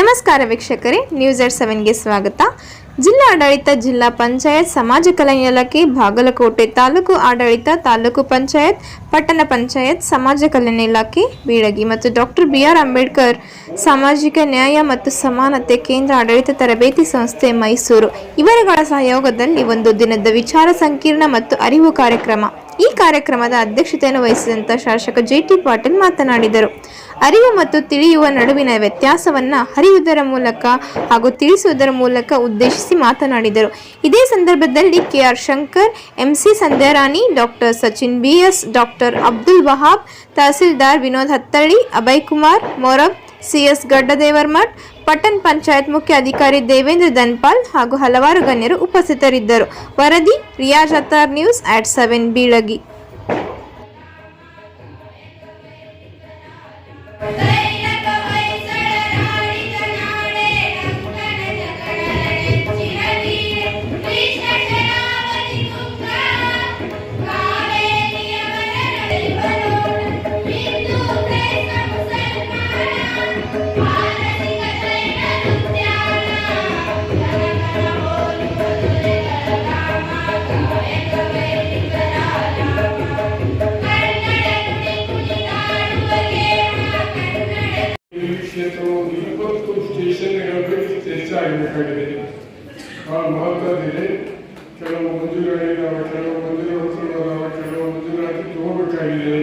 ನಮಸ್ಕಾರ ವೀಕ್ಷಕರೇ news eight ಸೆವೆನ್ಗೆ ಸ್ವಾಗತ. ಜಿಲ್ಲಾ ಆಡಳಿತ, ಜಿಲ್ಲಾ ಪಂಚಾಯತ್, ಸಮಾಜ ಕಲ್ಯಾಣ ಇಲಾಖೆ, ಬಾಗಲಕೋಟೆ ತಾಲೂಕು ಆಡಳಿತ, ತಾಲೂಕು ಪಂಚಾಯತ್, ಪಟ್ಟಣ ಪಂಚಾಯತ್, ಸಮಾಜ ಕಲ್ಯಾಣ ಇಲಾಖೆ, ಬೀಳಗಿ ಮತ್ತು ಡಾಕ್ಟರ್ ಬಿ ಆರ್ ಅಂಬೇಡ್ಕರ್ ಸಾಮಾಜಿಕ ನ್ಯಾಯ ಮತ್ತು ಸಮಾನತೆ ಕೇಂದ್ರ ಆಡಳಿತ ತರಬೇತಿ ಸಂಸ್ಥೆ ಮೈಸೂರು. ಇವರುಗಳ ಸಹಯೋಗದಲ್ಲಿ ಒಂದು ದಿನದ ವಿಚಾರ ಸಂಕೀರ್ಣ ಮತ್ತು ಅರಿವು ಕಾರ್ಯಕ್ರಮ. ಈ ಕಾರ್ಯಕ್ರಮದ ಅಧ್ಯಕ್ಷತೆಯನ್ನು ವಹಿಸಿದಂಥ ಶಾಸಕ ಜೆ ಟಿ ಪಾಟೀಲ್ ಮಾತನಾಡಿದರು. ಅರಿವು ಮತ್ತು ತಿಳಿಯುವ ನಡುವಿನ ವ್ಯತ್ಯಾಸವನ್ನು ಹರಿಯುವುದರ ಮೂಲಕ ಹಾಗೂ ತಿಳಿಸುವುದರ ಮೂಲಕ ಉದ್ದೇಶಿಸಿ ಮಾತನಾಡಿದರು. ಇದೇ ಸಂದರ್ಭದಲ್ಲಿ KR Shankar MC Sandhyarani doctor Sachin BS doctor Abdul Wahab, tahsildar Vinod Hattalli, Abhay Kumar, Morab CS Gaddadevarmath, ಪಟ್ಟಣ ಪಂಚಾಯತ್ ಮುಖ್ಯ ಅಧಿಕಾರಿ ದೇವೇಂದ್ರ ದನ್ಪಾಲ್ ಹಾಗೂ ಹಲವಾರು ಗಣ್ಯರು ಉಪಸ್ಥಿತರಿದ್ದರು. ವರದಿ Riyaz Attar news at seven Bilagi. ಆಗಬೇಕಾಗಿದೆ ಬಹಳ ಮಹತ್ವದಿದೆ ಕೆಲವು ಮಂಜೂರಾಗಿದ್ದಾವೆ ಕೆಲವು ಮಂಜೂರಾತಿಗಳದಾವೆ ಕೆಲವು ಮಂಜೂರಾತಿ ತಗೋಬೇಕಾಗಿದೆ.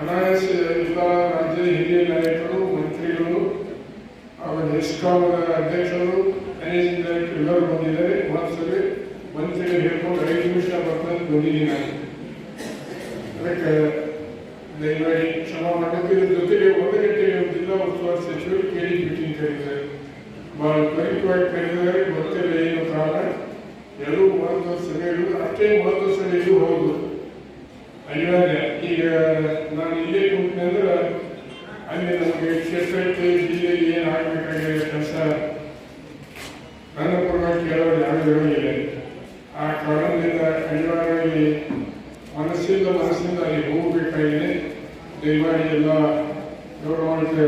ಅನಾಯಾಸ ಎಲ್ಲ ರಾಜ್ಯದ ಹಿರಿಯ ನಾಯಕರು, ಮಂತ್ರಿಗಳು ಆಮೇಲೆ ಹೆಸ್ಕಾಮದ ಅಧ್ಯಕ್ಷರು ಮ್ಯಾನೇಜಿಂಗ್ ಡೈರೆಕ್ಟರ್ ಎಲ್ಲರೂ ಬಂದಿದ್ದಾರೆ. ಮಹತ್ಸಭೆ ಮಂತ್ರಿಗಳು ಹೇಳ್ಕೊಂಡು ಐದು ನಿಮಿಷ ಬರ್ತಂತ ಬಂದಿದ್ದೀನಿ ನಾನು. ಅದಕ್ಕೆ ದಯಮಾಡಿ ಕ್ಷಮಾ ಮಾಡಬೇಕು ಇದ್ರ ಜೊತೆಗೆ ಒಂದು ಗಂಟೆಗೆ ಜಿಲ್ಲಾ ಉಸ್ತುವಾರಿ ಸಚಿವರು ಕೇಳಿ ಮೀಟಿಂಗ್ ಕರೀತಾರೆ ಬಹಳ ತ್ವರಿತವಾಗಿ ಕರೆದರೆ ಗೊತ್ತಿಲ್ಲ ಏನು ಕಾರಣ ಎರಡು ಮಹತ್ವ ಸಭೆಗಳು, ಅಷ್ಟೇ ಮಹತ್ವ ಸಭೆಗಳು ಹೌದು. ಅನಿವಾರ್ಯ. ಈಗ ನಾನು ಇಲ್ಲೇ ಕೂತ್ನಂದ್ರೆ ಅಲ್ಲಿ ನಮಗೆ ಕ್ಷೇತ್ರಕ್ಕೆ ಜಿಲ್ಲೆಯಲ್ಲಿ ಏನು ಆಗಬೇಕಾಗಿದೆ ಕೆಲಸ? ನನ್ನ ಪರವಾಗಿ ಕೆಲವರು ಯಾರು ಇರೋದಿಲ್ಲ ಆ ಕಾರಣದಿಂದ ಅನಿವಾರ್ಯವಾಗಿ ಮನಸ್ಸಿಂದ ಮನಸ್ಸಿಂದ ಅಲ್ಲಿ ಹೋಗಬೇಕಾಗಿದೆ. ದಯಮಾಡಿ ಎಲ್ಲ ಗೌರವಾನ್ವಿತ